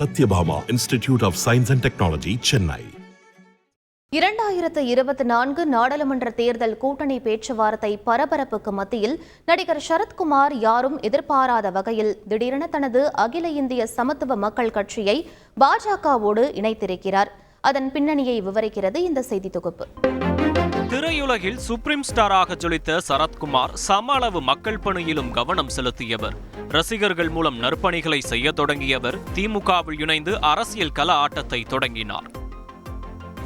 Sathyabama institute of science and technology Chennai. இரண்டாயிரத்து இருபத்தி நான்கு நாடாளுமன்ற தேர்தல் கூட்டணி பேச்சுவார்த்தை பரபரப்புக்கு மத்தியில் நடிகர் சரத்குமார் யாரும் எதிர்பாராத வகையில் திடீரென தனது அகில இந்திய சமத்துவ மக்கள் கட்சியை பாஜகவோடு இணைத்திருக்கிறார். அதன் பின்னணியை விவரிக்கிறது இந்த செய்தி தொகுப்பு. திரையுலகில் சுப்ரீம் ஸ்டாராக ஜொலித்த சரத்குமார் சம அளவு மக்கள் பணியிலும் கவனம் செலுத்தியவர். ரசிகர்கள் மூலம் நற்பணிகளை செய்ய தொடங்கியவர் திமுகவில் இணைந்து அரசியல் கல ஆட்டத்தை தொடங்கினார்.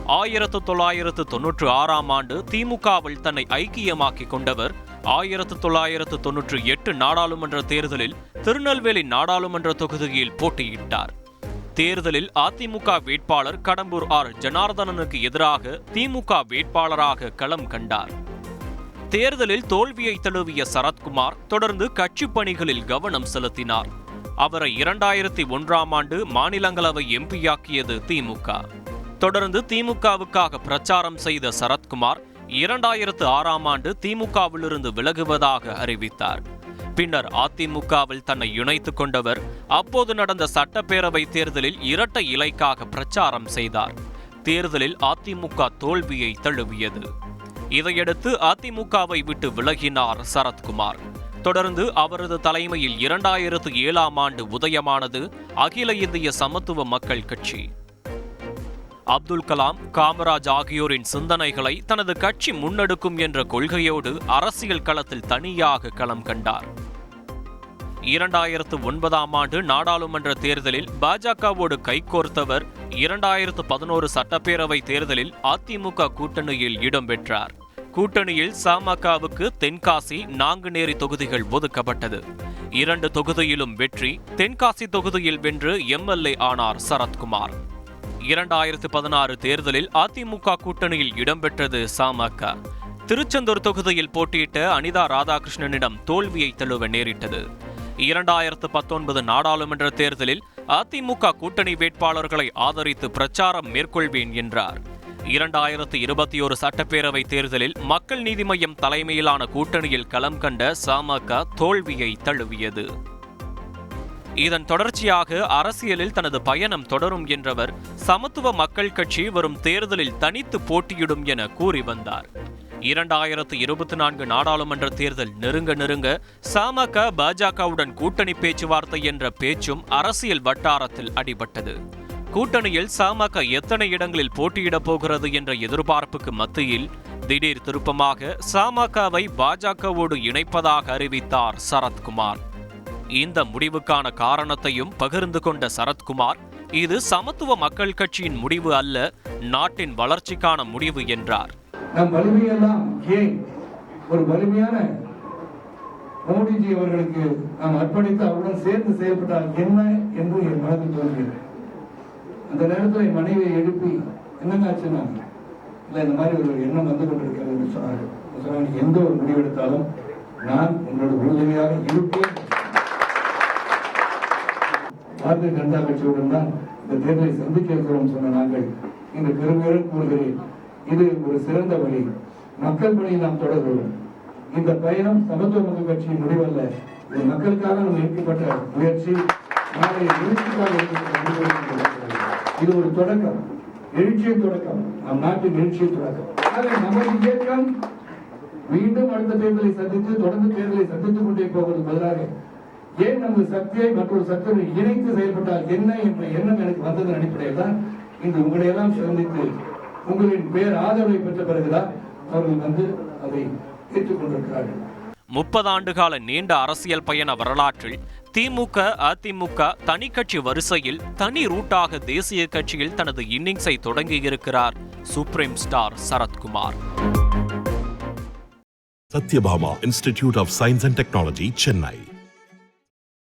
ஆயிரத்து தொள்ளாயிரத்து தொன்னூற்று ஆறாம் ஆண்டு திமுகவில் தன்னை ஐக்கியமாக்கிக் கொண்டவர் ஆயிரத்து தொள்ளாயிரத்து தொன்னூற்று எட்டு நாடாளுமன்ற தேர்தலில் திருநெல்வேலி நாடாளுமன்ற தொகுதியில் போட்டியிட்டார். தேர்தலில் அதிமுக வேட்பாளர் கடம்பூர் ஆர் ஜனார்தனனுக்கு எதிராக திமுக வேட்பாளராக களம் கண்டார். தேர்தலில் தோல்வியை தழுவிய சரத்குமார் தொடர்ந்து கட்சி பணிகளில் கவனம் செலுத்தினார். அவரை இரண்டாயிரத்தி ஒன்றாம் ஆண்டு மாநிலங்களவை எம்பியாக்கியது திமுக. தொடர்ந்து திமுகவுக்காக பிரச்சாரம் செய்த சரத்குமார் இரண்டாயிரத்து ஆறாம் ஆண்டு திமுகவிலிருந்து விலகுவதாக அறிவித்தார். பின்னர் அதிமுகவில் தன்னை இணைத்துக் கொண்டவர் அப்போது நடந்த சட்டப்பேரவை தேர்தலில் இரட்டை இலைக்காக பிரச்சாரம் செய்தார். தேர்தலில் அதிமுக தோல்வியை தழுவியது. இதையடுத்து அதிமுகவை விட்டு விலகினார் சரத்குமார். தொடர்ந்து அவரது தலைமையில் இரண்டாயிரத்து ஏழாம் ஆண்டு உதயமானது அகில இந்திய சமத்துவ மக்கள் கட்சி. அப்துல் கலாம் காமராஜ் ஆகியோரின் சிந்தனைகளை தனது கட்சி முன்னெடுக்கும் என்ற கொள்கையோடு அரசியல் களத்தில் தனியாக களம் கண்டார். இரண்டாயிரத்து ஒன்பதாம் ஆண்டு நாடாளுமன்ற தேர்தலில் பாஜகவோடு கைகோர்த்தவர் இரண்டாயிரத்து பதினோரு சட்டப்பேரவை தேர்தலில் அதிமுக கூட்டணியில் இடம்பெற்றார் கூட்டணியில் சமகவுக்கு தென்காசி நாங்குநேரி தொகுதிகள் ஒதுக்கப்பட்டது. இரண்டு தொகுதியிலும் வெற்றி தென்காசி தொகுதியில் வென்று எம்எல்ஏ ஆனார் சரத்குமார். இரண்டாயிரத்து பதினாறு தேர்தலில் அதிமுக கூட்டணியில் இடம்பெற்றது சமக திருச்செந்தூர் தொகுதியில் போட்டியிட்ட அனிதா ராதாகிருஷ்ணனிடம் தோல்வியை தழுவ நேரிட்டது. இரண்டாயிரத்து பத்தொன்பது நாடாளுமன்ற தேர்தலில் அதிமுக கூட்டணி வேட்பாளர்களை ஆதரித்து பிரச்சாரம் மேற்கொள்வேன் என்றார். இரண்டாயிரத்து இருபத்தி ஒரு சட்டப்பேரவை தேர்தலில் மக்கள் நீதி மையம் தலைமையிலான கூட்டணியில் களம் கண்ட சமக தோல்வியை தழுவியது. இதன் தொடர்ச்சியாக அரசியலில் தனது பயணம் தொடரும் என்றவர் சமத்துவ மக்கள் கட்சி வரும் தேர்தலில் தனித்து போட்டியிடும் என கூறி வந்தார். இரண்டாயிரத்து இருபத்தி நான்கு நாடாளுமன்ற தேர்தல் நெருங்க நெருங்க சமக பாஜகவுடன் கூட்டணி பேச்சுவார்த்தை என்ற பேச்சும் அரசியல் வட்டாரத்தில் அடிபட்டது. கூட்டணியில் சமக எத்தனை இடங்களில் போட்டியிடப் போகிறது என்ற எதிர்பார்ப்புக்கு மத்தியில் திடீர் திருப்பமாக சமகவை பாஜகவோடு இணைப்பதாக அறிவித்தார் சரத்குமார். இந்த முடிவுக்கான காரணத்தையும் பகிர்ந்து கொண்ட சரத்குமார் இது சமத்துவ மக்கள் கட்சியின் முடிவு அல்ல நாட்டின் வளர்ச்சிக்கான முடிவு என்றார். நம் வலிமையெல்லாம் ஏன் ஒரு வலிமையான மோடிஜி அவர்களுக்கு நாம் அர்ப்பணித்து அவருடன் சேர்ந்து செயல்பட்டால் என்ன என்று என் மனதில் தோன்றியது அந்த நேரத்தில் என் மனைவியை எழுப்பி என்னங்க ஆச்சுன்னா இல்லை இந்த மாதிரி ஒரு எண்ணம் வந்து கொண்டிருக்கிறது என்று சொன்னார்கள். சொன்னாங்க எந்த ஒரு முடிவெடுத்தாலும் நான் உங்களோட உறுதுணையாக இருப்பேன். பாரதிய ஜனதா கட்சியுடன் தான் இந்த தேர்தலை சந்திக்க இருக்கிறோம் சொன்ன நாங்கள் இந்த பெருமையுடன் கூறுகிறேன். இது ஒரு சிறந்த வழி. மக்கள் பணியை நாம் தொடர்கிறோம் இந்த பயணம் சமத்துவ மக்கள் கட்சியின் முடிவல்ல. இது மக்களுக்காக நாம் எடுக்கப்பட்ட முயற்சி. நாளை இது ஒரு தொடக்கம். எழுச்சியின் தொடக்கம். நம் நாட்டின் எழுச்சியின் தொடக்கம். நமது இயக்கம் மீண்டும் அடுத்த தேர்தலை சந்தித்து தொடர்ந்து தேர்தலை சந்தித்துக் கொண்டே போவது பதிலாக ஏன் நமது சக்தியை மற்றொரு சக்தியுடன் இணைத்து செயல்பட்டால் என்ன என்ற எண்ணம் எனக்கு வந்ததன் அடிப்படையில் தான் இன்று உங்களையெல்லாம் சந்தித்து உங்களின் பேர் ஆதரவை பெற்ற பிறகுதான் அவர்கள் வந்து அதை ஏற்றுக்கொண்டிருக்கிறார்கள் முப்பது ஆண்டுகால நீண்ட அரசியல் பயண வரலாற்றில் திமுக அதிமுக தனி கட்சி வரிசையில் தனி ரூட்டாக தேசிய கட்சியில் தனது இன்னிங்ஸை தொடங்கியிருக்கிறார் supreme star Sarathkumar. Sathyabama institute of science and technology Chennai.